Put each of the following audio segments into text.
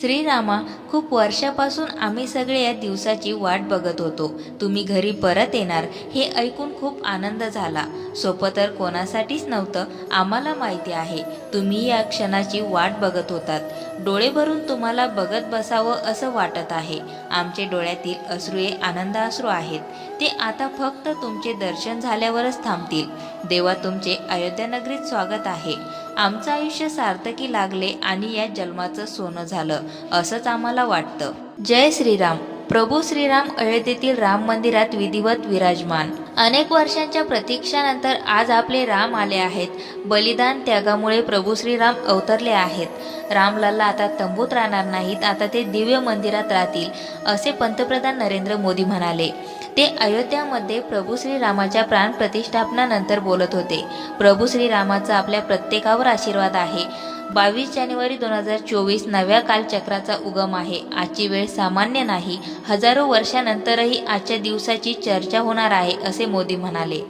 श्रीरामा खूप वर्षापासून आम्ही सगळे या दिवसाची वाट बघत होतो. तुम्ही घरी परत येणार हे ऐकून खूप आनंद झाला. सोपं तर कोणासाठीच नव्हतं आम्हाला माहिती आहे. तुम्ही या क्षणाची वाट बघत होतात. डोळे भरून तुम्हाला बघत बसावं असं वाटत आहे. आमचे डोळ्यातील अश्रू आनंदाश्रू आनंद अश्रू आहेत. ते आता फक्त तुमचे दर्शन झाल्यावरच थांबतील. देवा तुमचे अयोध्यानगरीत स्वागत आहे. आमचं आयुष्य सार्थकी लागले आणि या जन्माचं सोनं झालं. असंच आम्हाला वाटतं. जय श्रीराम. प्रभू श्रीराम अयोध्येतील राम मंदिरात विधिवत विराजमान. अनेक वर्षांच्या प्रतीक्षानंतर आज आपले राम आले आहेत. बलिदान त्यागामुळे प्रभू श्रीराम अवतरले आहेत. रामलल्ला आता तंबूत राहणार नाहीत आता ते दिव्य मंदिरात राहतील असे पंतप्रधान नरेंद्र मोदी म्हणाले. ते अयोध्यामध्ये प्रभू श्रीरामाच्या प्राण प्रतिष्ठापनानंतर बोलत होते. प्रभू श्रीरामाचा आपल्या प्रत्येकावर आशीर्वाद आहे. बावीस जानेवारी दोन हजार चोवीस नव्या कालचक्राचा उगम आहे. आजची वेळ सामान्य नाही. हजारो वर्षानंतरही आजच्या दिवसाची चर्चा होणार आहे असे मोदी म्हणाले.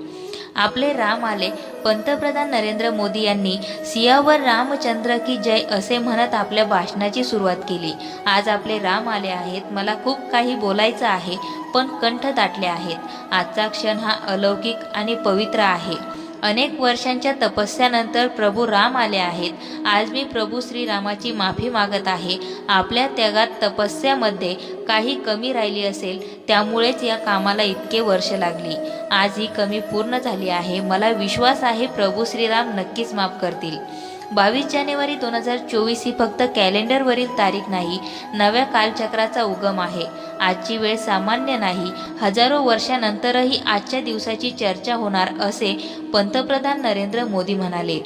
आपले राम आले. पंतप्रधान नरेंद्र मोदी यांनी सियावर रामचंद्र की जय असे म्हणत आपल्या भाषणाची सुरुवात केली. आज आपले राम आले आहेत. मला खूप काही बोलायचं आहे पण कंठ दाटले आहेत. आजचा क्षण हा अलौकिक आणि पवित्र आहे. अनेक वर्षांच्या तपस्यानंतर प्रभू राम आले आहेत. आज मी प्रभू श्रीरामाची माफी मागत आहे. आपल्या त्यागात तपस्यामध्ये काही कमी राहिली असेल त्यामुळेच या कामाला इतके वर्ष लागली. आज ही कमी पूर्ण झाली आहे. मला विश्वास आहे प्रभू श्रीराम नक्कीच माफ करतील. बावीस जानेवारी दोन हजार चोवीस ही फक्त कॅलेंडरवरील तारीख नाही नव्या कालचक्राचा उगम आहे. आजची वेळ सामान्य नाही हजारो वर्षानंतरही आजच्या दिवसाची चर्चा होणार असे पंतप्रधान नरेंद्र मोदी म्हणाले.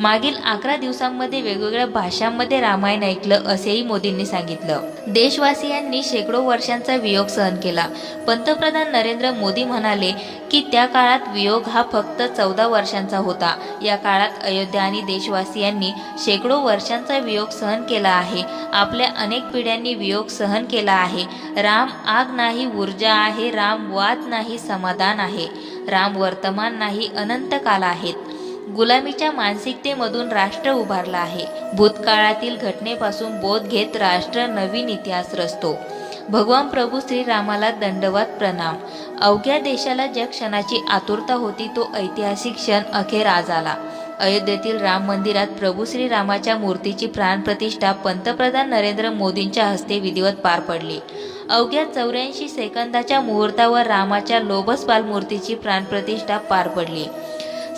मागील अकरा दिवसांमध्ये वेगवेगळ्या भाषांमध्ये रामायण ऐकलं असेही मोदींनी सांगितलं. देशवासियांनी शेकडो वर्षांचा वियोग सहन केला. पंतप्रधान नरेंद्र मोदी म्हणाले की त्या काळात वियोग हा फक्त चौदा वर्षांचा होता. या काळात अयोध्या आणि देशवासियांनी शेकडो वर्षांचा वियोग सहन केला आहे. आपल्या अनेक पिढ्यांनी वियोग सहन केला आहे. राम आग नाही ऊर्जा आहे. राम वाद नाही समाधान आहे. राम वर्तमान नाही अनंत काल आहेत. गुलामीच्या मानसिकतेमधून राष्ट्र उभारला आहे. भूतकाळातील घटनेपासून बोध घेत राष्ट्र नवीन इतिहास रचतो. भगवान प्रभू श्रीरामाला दंडवत प्रणाम. अवघ्या देशाला ज्या क्षणाची आतुरता होती तो ऐतिहासिक क्षण अखेर आज आला. अयोध्येतील राम मंदिरात प्रभू श्रीरामाच्या मूर्तीची प्राणप्रतिष्ठा पंतप्रधान नरेंद्र मोदींच्या हस्ते विधिवत पार पडली. अवघ्या चौऱ्याऐंशी सेकंदाच्या मुहूर्तावर रामाच्या लोबस बालमूर्तीची प्राणप्रतिष्ठा पार पडली.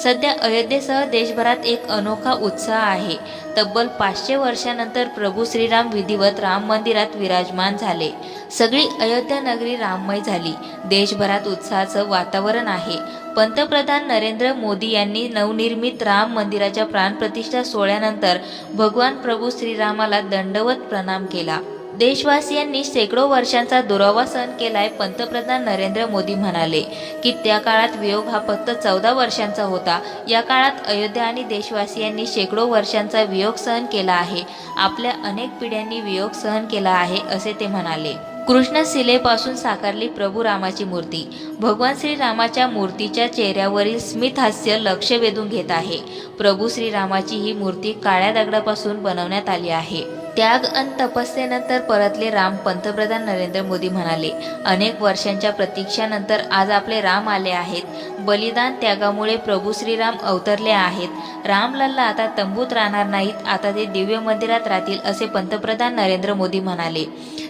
सध्या अयोध्येसह देशभरात एक अनोखा उत्साह आहे. तब्बल पाचशे वर्षानंतर प्रभू श्रीराम विधिवत राम मंदिरात विराजमान झाले. सगळी अयोध्या नगरी राममय झाली. देशभरात उत्साहाचं वातावरण आहे. पंतप्रधान नरेंद्र मोदी यांनी नवनिर्मित राम मंदिराच्या प्राणप्रतिष्ठा सोहळ्यानंतर भगवान प्रभू श्रीरामाला दंडवत प्रणाम केला. देशवासियांनी शेकडो वर्षांचा दुरावा सहन केलाय पंतप्रधान नरेंद्र मोदी म्हणाले की त्या काळात वियोग हा फक्त चौदा वर्षांचा होता. या काळात अयोध्या आणि देशवासियांनी शेकडो वर्षांचा वियोग सहन केला आहे. आपल्या अनेक पिढ्यांनी वियोग सहन केला आहे असे ते म्हणाले. कृष्ण शिलेपासून साकारली प्रभू रामाची मूर्ती. भगवान श्रीरामाच्या मूर्तीच्या चेहऱ्यावरील स्मित हास्य लक्ष वेधून घेत आहे. प्रभू श्रीरामाची ही मूर्ती काळ्या दगडापासून बनवण्यात आली आहे. त्याग आणि तपस्येनंतर परतले राम पंतप्रधान नरेंद्र मोदी म्हणाले. अनेक वर्षांच्या प्रतीक्षानंतर आज आपले राम आले आहेत. बलिदान त्यागामुळे प्रभू श्रीराम अवतरले आहेत. रामलल्ला आता तंबूत राहणार नाहीत. आता ते दिव्य मंदिरात राहतील असे पंतप्रधान नरेंद्र मोदी म्हणाले.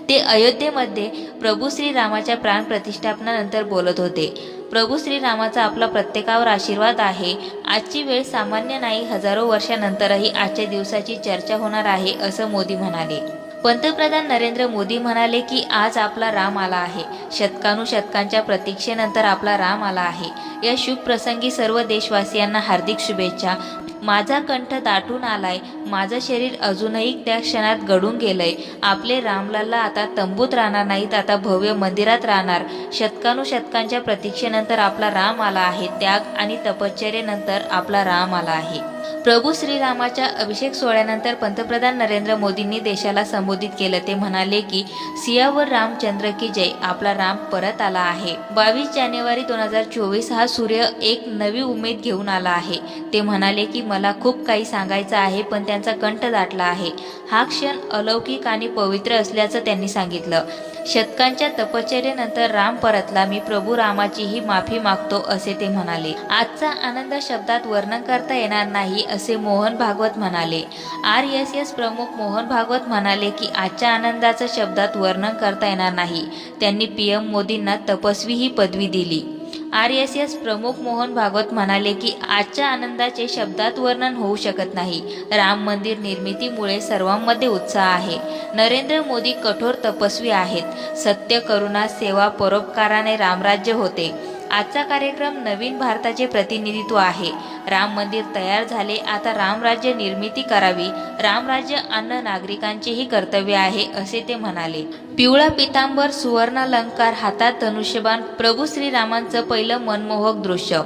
ते अयोध्येमध्ये प्रभू श्रीरामाच्या प्राण प्रतिष्ठापनानंतर बोलत होते. प्रभू श्रीरामाचा आपला प्रत्येकावर आशीर्वाद आहे. आजची वेळ सामान्य नाही हजारो वर्षानंतरही आजच्या दिवसाची चर्चा होणार आहे असं मोदी म्हणाले. पंतप्रधान नरेंद्र मोदी म्हणाले की आज आपला राम आला आहे. शतकानुशतकांच्या प्रतीक्षेनंतर आपला राम आला आहे. या शुभ प्रसंगी सर्व देशवासियांना हार्दिक शुभेच्छा. माझा कंठ दाटून आलाय. माझं शरीर अजूनही त्या क्षणात घडून गेलंय. आपले रामलाला आता तंबूत राहणार नाहीत. आता भव्य मंदिरात राहणार. शतकानुशतकांच्या प्रतीक्षेनंतर आपला राम आला आहे. त्याग आणि तपश्चर्येनंतर आपला राम आला आहे. प्रभू श्रीरामाच्या अभिषेक सोहळ्यानंतर पंतप्रधान नरेंद्र मोदींनी देशाला संबोधित केलं. ते म्हणाले की सियावर रामचंद्र की जय. आपला राम परत आला आहे. बावीस जानेवारी दोन हजार चोवीस हा सूर्य एक नवी उमेद घेऊन आला आहे. ते म्हणाले की मला खूप काही सांगायचं आहे पण त्यांचा कंठ दाटला आहे. हा क्षण अलौकिक आणि पवित्र असल्याचं त्यांनी सांगितलं. शतकांच्या तपश्चर्येनंतर राम परतला मी प्रभू रामाची ही माफी मागतो असे ते म्हणाले. आजचा आनंद शब्दात वर्णन करता येणार नाही असे मोहन भागवत म्हणाले. आर एस एस प्रमुख मोहन भागवत म्हणाले की आजच्या आनंदाचं शब्दात वर्णन करता येणार नाही. त्यांनी पी एम मोदींना तपस्वी ही पदवी दिली. आर एस एस प्रमुख मोहन भागवत म्हणाले की आजच्या आनंदाचे शब्दात वर्णन होऊ शकत नाही. राम मंदिर निर्मितीमुळे सर्वांमध्ये उत्साह आहे. नरेंद्र मोदी कठोर तपस्वी आहेत. सत्य करुणा सेवा परोपकाराने रामराज्य होते. आजचा कार्यक्रम नवीन भारताचे प्रतिनिधित्व आहे. राम मंदिर तयार झाले आता रामराज्य निर्मिती करावी. रामराज्य अन्न नागरिकांचेही कर्तव्य आहे असे ते म्हणाले. पिवळा पितांबर सुवर्णालंकार हातात धनुष्यबाण प्रभू श्रीरामांचं पहिलं मनमोहक दृश्य.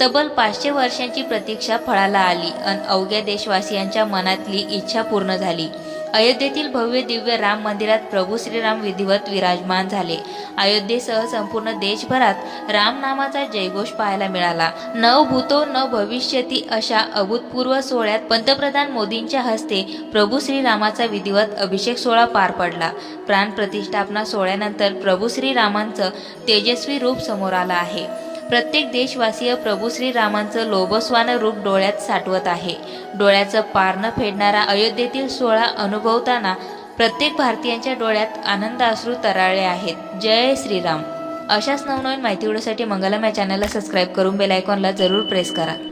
तब्बल पाचशे वर्षांची प्रतीक्षा फळाला आली अन अवघ्या देशवासियांच्या मनातली इच्छा पूर्ण झाली. अयोध्येतील भव्य दिव्य राम मंदिरात प्रभू श्रीराम विधिवत विराजमान झाले. अयोध्येसह संपूर्ण देशभरात रामनामाचा जयघोष पाहायला मिळाला. न भूतो न भविष्यती अशा अभूतपूर्व सोहळ्यात पंतप्रधान मोदींच्या हस्ते प्रभू श्रीरामाचा विधिवत अभिषेक सोहळा पार पडला. प्राण प्रतिष्ठापना सोहळ्यानंतर प्रभू श्रीरामांचं तेजस्वी रूप समोर आलं आहे. प्रत्येक देशवासीय प्रभू श्रीरामांचं लोभस्वान रूप डोळ्यात साठवत आहे. डोळ्याचं पारणं फेडणारा अयोध्येतील सोहळा अनुभवताना प्रत्येक भारतीयांच्या डोळ्यात आनंद अश्रू तराळले आहेत. जय श्रीराम. अशाच नवनवीन माहिती उडसाठी मंगलम या चॅनलला सबस्क्राईब करून बेल आयकॉनला जरूर प्रेस करा.